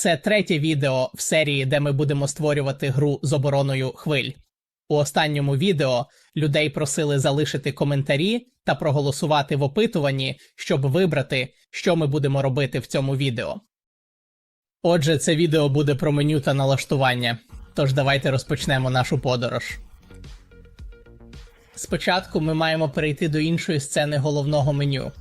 Це третє відео в серії, де ми будемо створювати гру з обороною хвиль. У останньому відео людей просили залишити коментарі та проголосувати в опитуванні, щоб вибрати, що ми будемо робити в цьому відео. Отже, це відео буде про меню та налаштування. Тож давайте розпочнемо нашу подорож. Спочатку ми маємо перейти до іншої сцени головного меню.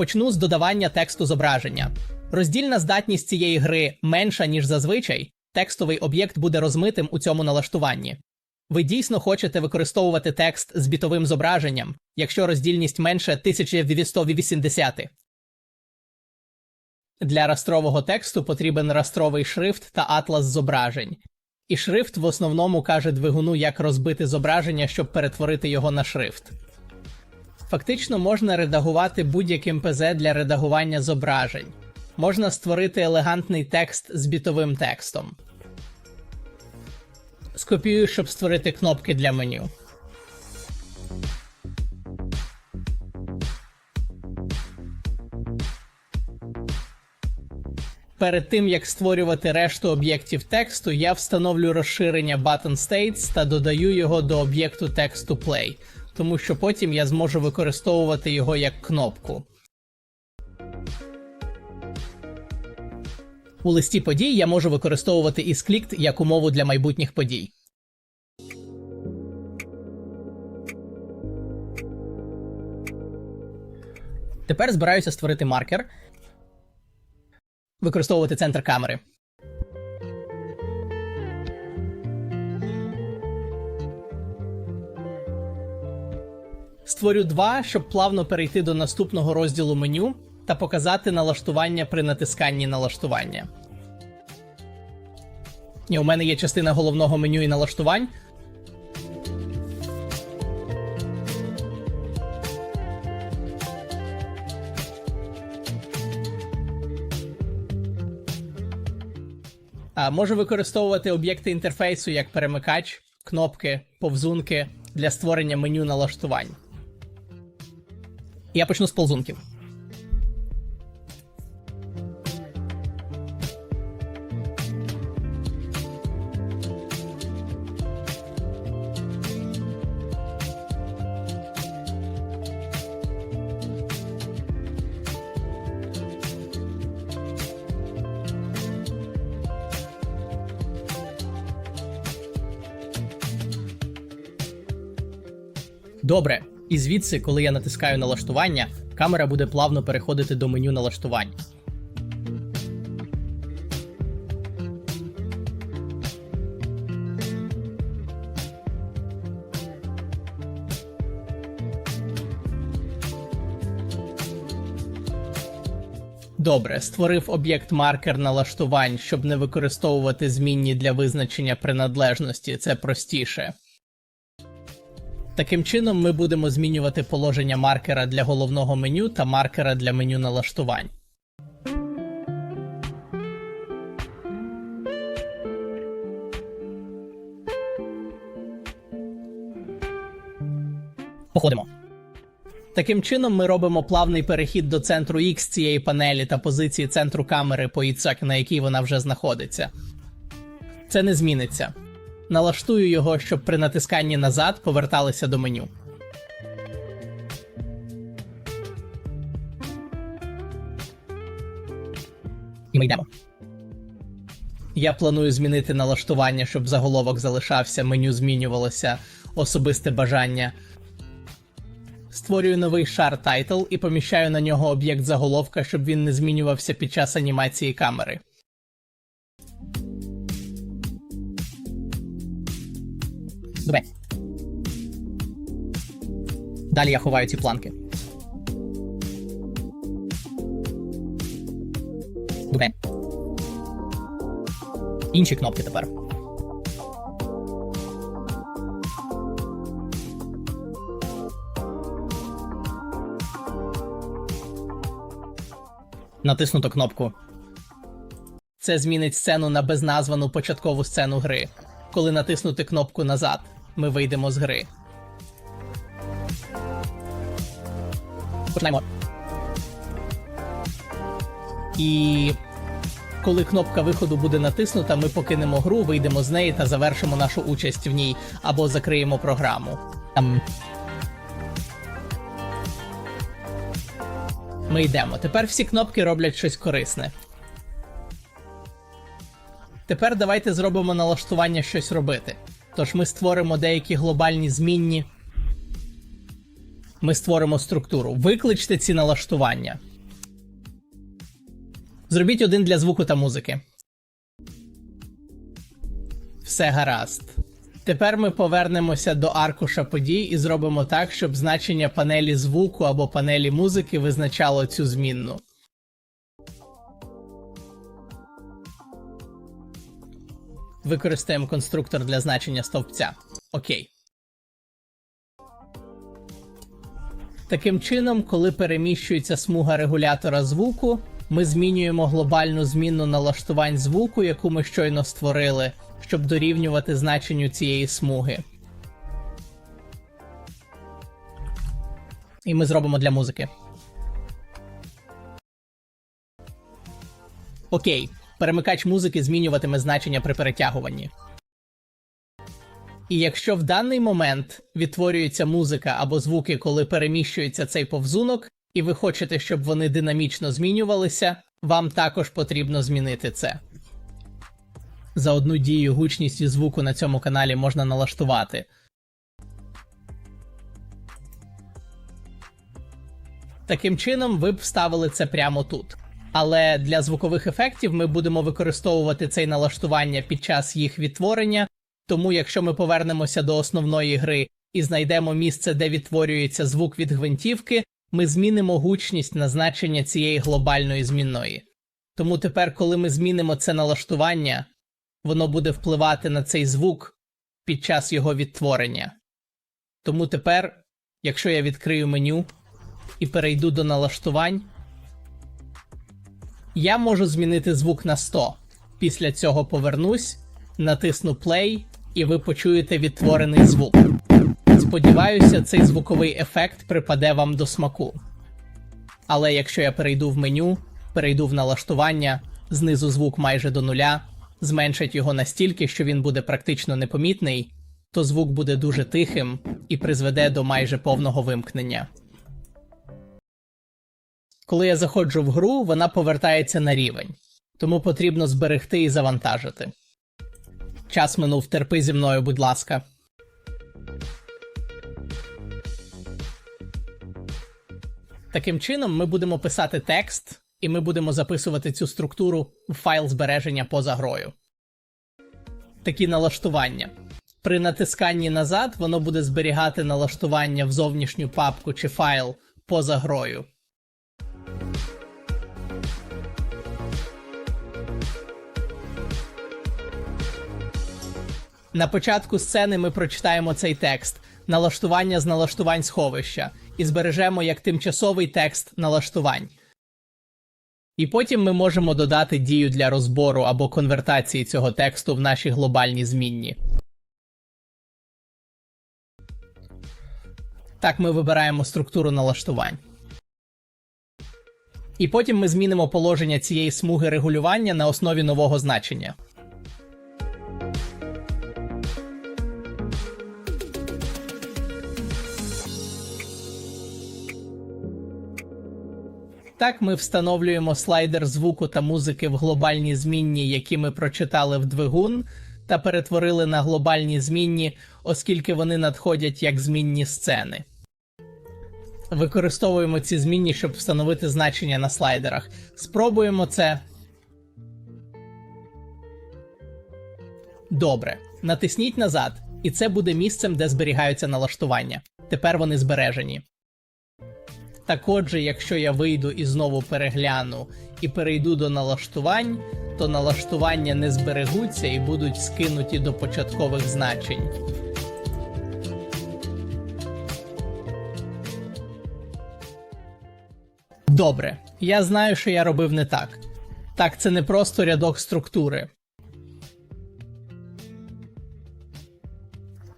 Почну з додавання тексту зображення. Роздільна здатність цієї гри менша, ніж зазвичай. Текстовий об'єкт буде розмитим у цьому налаштуванні. Ви дійсно хочете використовувати текст з бітовим зображенням, якщо роздільність менше 1280. Для растрового тексту потрібен растровий шрифт та атлас зображень. І шрифт в основному каже двигуну, як розбити зображення, щоб перетворити його на шрифт. Фактично можна редагувати будь-яким ПЗ для редагування зображень. Можна створити елегантний текст з бітовим текстом. Скопіюю, щоб створити кнопки для меню. Перед тим як створювати решту об'єктів тексту, я встановлю розширення Button States та додаю його до об'єкту тексту Play, тому що потім я зможу використовувати його як кнопку. У листі подій я можу використовувати isClicked як умову для майбутніх подій. Тепер збираюся створити маркер, використовувати центр камери. Створю два, щоб плавно перейти до наступного розділу меню та показати налаштування при натисканні налаштування. І у мене є частина головного меню і налаштувань. Можу використовувати об'єкти інтерфейсу як перемикач, кнопки, повзунки для створення меню налаштувань. Я почну з ползунків. Добре, і звідси, коли я натискаю налаштування, камера буде плавно переходити до меню налаштувань. Добре, створив об'єкт маркер налаштувань, щоб не використовувати змінні для визначення приналежності. Це простіше. Таким чином, ми будемо змінювати положення маркера для головного меню та маркера для меню налаштувань. Походимо. Таким чином, ми робимо плавний перехід до центру X цієї панелі та позиції центру камери по ITSAC, на якій вона вже знаходиться. Це не зміниться. Налаштую його, щоб при натисканні назад поверталися до меню. І ми йдемо. Я планую змінити налаштування, щоб заголовок залишався, меню змінювалося, особисте бажання. Створюю новий шар Title і поміщаю на нього об'єкт заголовка, щоб він не змінювався під час анімації камери. Далі я ховаю ці планки. Добре. Інші кнопки тепер. Натиснуто кнопку. Це змінить сцену на безназвану початкову сцену гри. Коли натиснути кнопку назад, ми вийдемо з гри. Починаємо. І коли кнопка виходу буде натиснута, ми покинемо гру, вийдемо з неї та завершимо нашу участь в ній або закриємо програму. Там. Ми йдемо. Тепер всі кнопки роблять щось корисне. Тепер давайте зробимо налаштування щось робити. Тож ми створимо деякі глобальні змінні. Ми створимо структуру. Викличте ці налаштування. Зробіть один для звуку та музики. Все гаразд. Тепер ми повернемося до аркуша подій і зробимо так, щоб значення панелі звуку або панелі музики визначало цю змінну. Використаємо конструктор для значення стовпця. Окей. Таким чином, коли переміщується смуга регулятора звуку, ми змінюємо глобальну змінну налаштувань звуку, яку ми щойно створили, щоб дорівнювати значенню цієї смуги. І ми зробимо для музики. Окей. Перемикач музики змінюватиме значення при перетягуванні. І якщо в даний момент відтворюється музика або звуки, коли переміщується цей повзунок, і ви хочете, щоб вони динамічно змінювалися, вам також потрібно змінити це. За одну дію гучність і звуку на цьому каналі можна налаштувати. Таким чином, ви б вставили це прямо тут. Але для звукових ефектів ми будемо використовувати це налаштування під час їх відтворення. Тому, якщо ми повернемося до основної гри і знайдемо місце, де відтворюється звук від гвинтівки, ми змінимо гучність на значення цієї глобальної змінної. Тому тепер, коли ми змінимо це налаштування, воно буде впливати на цей звук під час його відтворення. Тому тепер, якщо я відкрию меню і перейду до налаштувань, я можу змінити звук на 100. Після цього повернусь, натисну play, і ви почуєте відтворений звук. Сподіваюся, цей звуковий ефект припаде вам до смаку. Але якщо я перейду в меню, перейду в налаштування, знизу звук майже до нуля, зменшать його настільки, що він буде практично непомітний, то звук буде дуже тихим і призведе до майже повного вимкнення. Коли я заходжу в гру, вона повертається на рівень, тому потрібно зберегти і завантажити. Час минув, терпи зі мною, будь ласка. Таким чином, ми будемо писати текст, і ми будемо записувати цю структуру в файл збереження поза грою. Такі налаштування. При натисканні назад воно буде зберігати налаштування в зовнішню папку чи файл поза грою. На початку сцени ми прочитаємо цей текст налаштування з налаштувань сховища і збережемо як тимчасовий текст налаштувань. І потім ми можемо додати дію для розбору або конвертації цього тексту в наші глобальні змінні. Так ми вибираємо структуру налаштувань. І потім ми змінимо положення цієї смуги регулювання на основі нового значення. Так ми встановлюємо слайдер звуку та музики в глобальні змінні, які ми прочитали в двигун, та перетворили на глобальні змінні, оскільки вони надходять як змінні сцени. Використовуємо ці змінні, щоб встановити значення на слайдерах. Спробуємо це. Добре. Натисніть назад, і це буде місцем, де зберігаються налаштування. Тепер вони збережені. Так отже, якщо я вийду і знову перегляну і перейду до налаштувань, то налаштування не зберегуться і будуть скинуті до початкових значень. Добре, я знаю, що я робив не так. Так, це не просто рядок структури.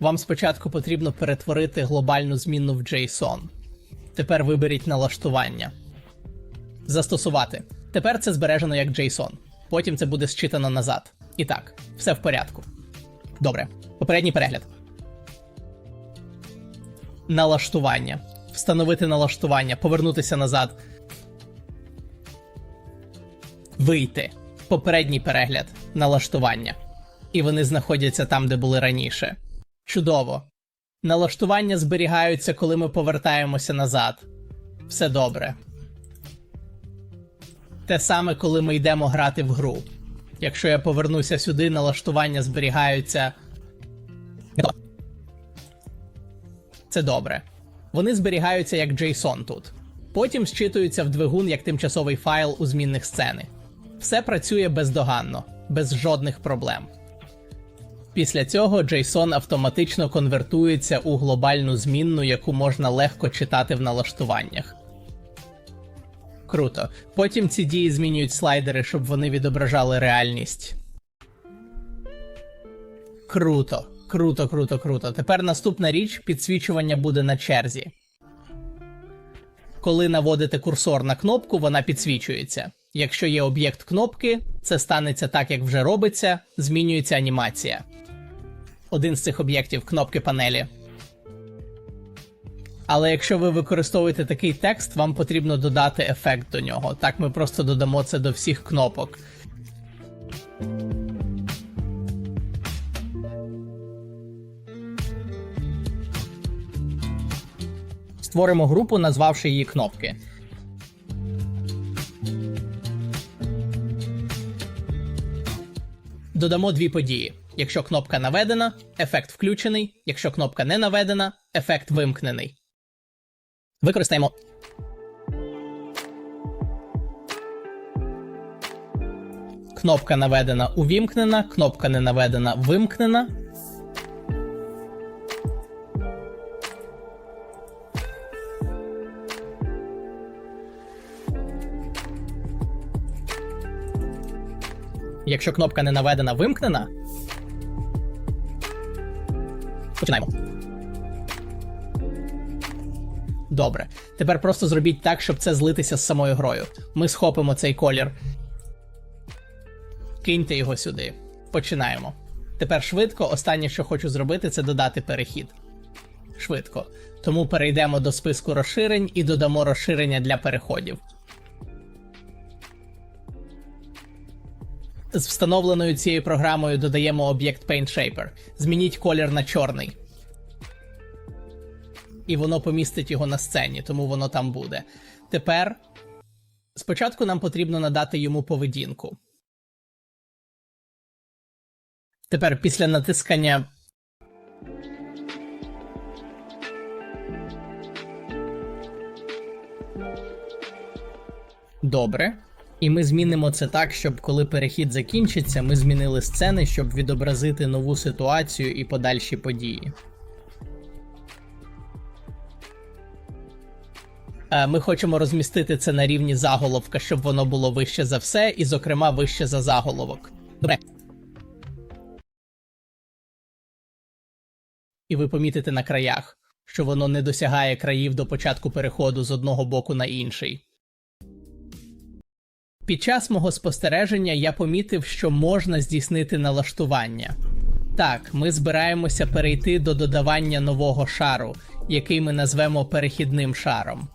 Вам спочатку потрібно перетворити глобальну змінну в JSON. Тепер виберіть налаштування. Застосувати. Тепер це збережено як JSON. Потім це буде зчитано назад. І так, все в порядку. Добре. Попередній перегляд. Налаштування. Встановити налаштування, повернутися назад. Вийти. Попередній перегляд. Налаштування. І вони знаходяться там, де були раніше. Чудово. Налаштування зберігаються, коли ми повертаємося назад. Все добре. Те саме, коли ми йдемо грати в гру. Якщо я повернуся сюди, налаштування зберігаються. Це добре. Вони зберігаються як JSON тут. Потім зчитуються в двигун як тимчасовий файл у змінних сцени. Все працює бездоганно, без жодних проблем. Після цього JSON автоматично конвертується у глобальну змінну, яку можна легко читати в налаштуваннях. Круто. Потім ці дії змінюють слайдери, щоб вони відображали реальність. Круто, круто, круто, круто. Тепер наступна річ підсвічування буде на черзі. Коли наводите курсор на кнопку, вона підсвічується. Якщо є об'єкт кнопки, це станеться так, як вже робиться, змінюється анімація. Один з цих об'єктів кнопки панелі. Але якщо ви використовуєте такий текст, вам потрібно додати ефект до нього. Так ми просто додамо це до всіх кнопок. Створимо групу, назвавши її кнопки. Додамо дві події. Якщо кнопка наведена, ефект включений. Якщо кнопка не наведена, ефект вимкнений. Використаємо. Кнопка наведена увімкнена, кнопка не наведена вимкнена. Якщо кнопка не наведена вимкнена. Починаємо. Добре. Тепер просто зробіть так, щоб це злитися з самою грою. Ми схопимо цей колір. Киньте його сюди. Починаємо. Тепер швидко. Останнє, що хочу зробити, це додати перехід. Швидко. Тому перейдемо до списку розширень і додамо розширення для переходів. З встановленою цією програмою додаємо об'єкт Paint Shaper. Змініть колір на чорний. І воно помістить його на сцені, тому воно там буде. Тепер спочатку нам потрібно надати йому поведінку. Тепер після натискання. Добре. І ми змінимо це так, щоб коли перехід закінчиться, ми змінили сцени, щоб відобразити нову ситуацію і подальші події. Е, Ми хочемо розмістити це на рівні заголовка, щоб воно було вище за все, і, зокрема, вище за заголовок. Добре. І ви помітите на краях, що воно не досягає країв до початку переходу з одного боку на інший. Під час мого спостереження я помітив, що можна здійснити налаштування. Так, ми збираємося перейти до додавання нового шару, який ми назвемо перехідним шаром.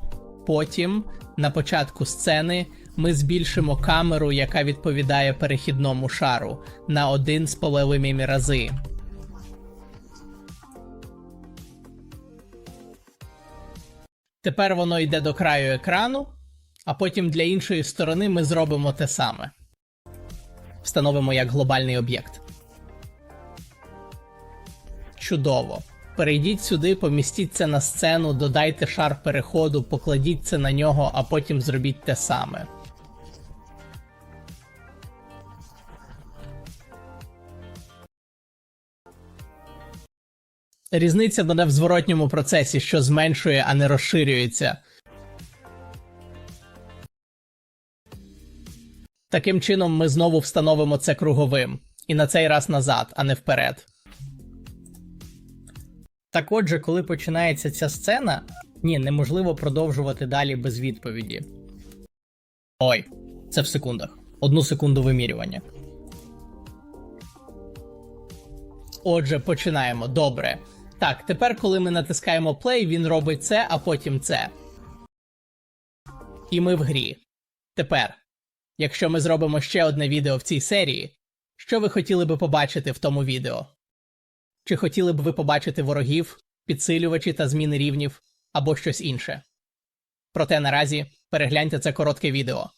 Потім, на початку сцени, ми збільшимо камеру, яка відповідає перехідному шару, на один з половинами рази. Тепер воно йде до краю екрану, а потім для іншої сторони ми зробимо те саме. Встановимо як глобальний об'єкт. Чудово. Перейдіть сюди, помістіть це на сцену, додайте шар переходу, покладіть це на нього, а потім зробіть те саме. Різниця буде в зворотньому процесі, що зменшує, а не розширюється. Таким чином, ми знову встановимо це круговим. І на цей раз назад, а не вперед. Так отже, коли починається ця сцена, ні, неможливо продовжувати далі без відповіді. Ой, Це в секундах. Одну секунду вимірювання. Отже, починаємо. Добре. Так, тепер, коли ми натискаємо play, він робить це, а потім це. І ми в грі. Тепер, якщо ми зробимо ще одне відео в цій серії, що ви хотіли би побачити в тому відео? Чи хотіли б ви побачити ворогів, підсилювачі та зміни рівнів або щось інше? Проте наразі перегляньте це коротке відео.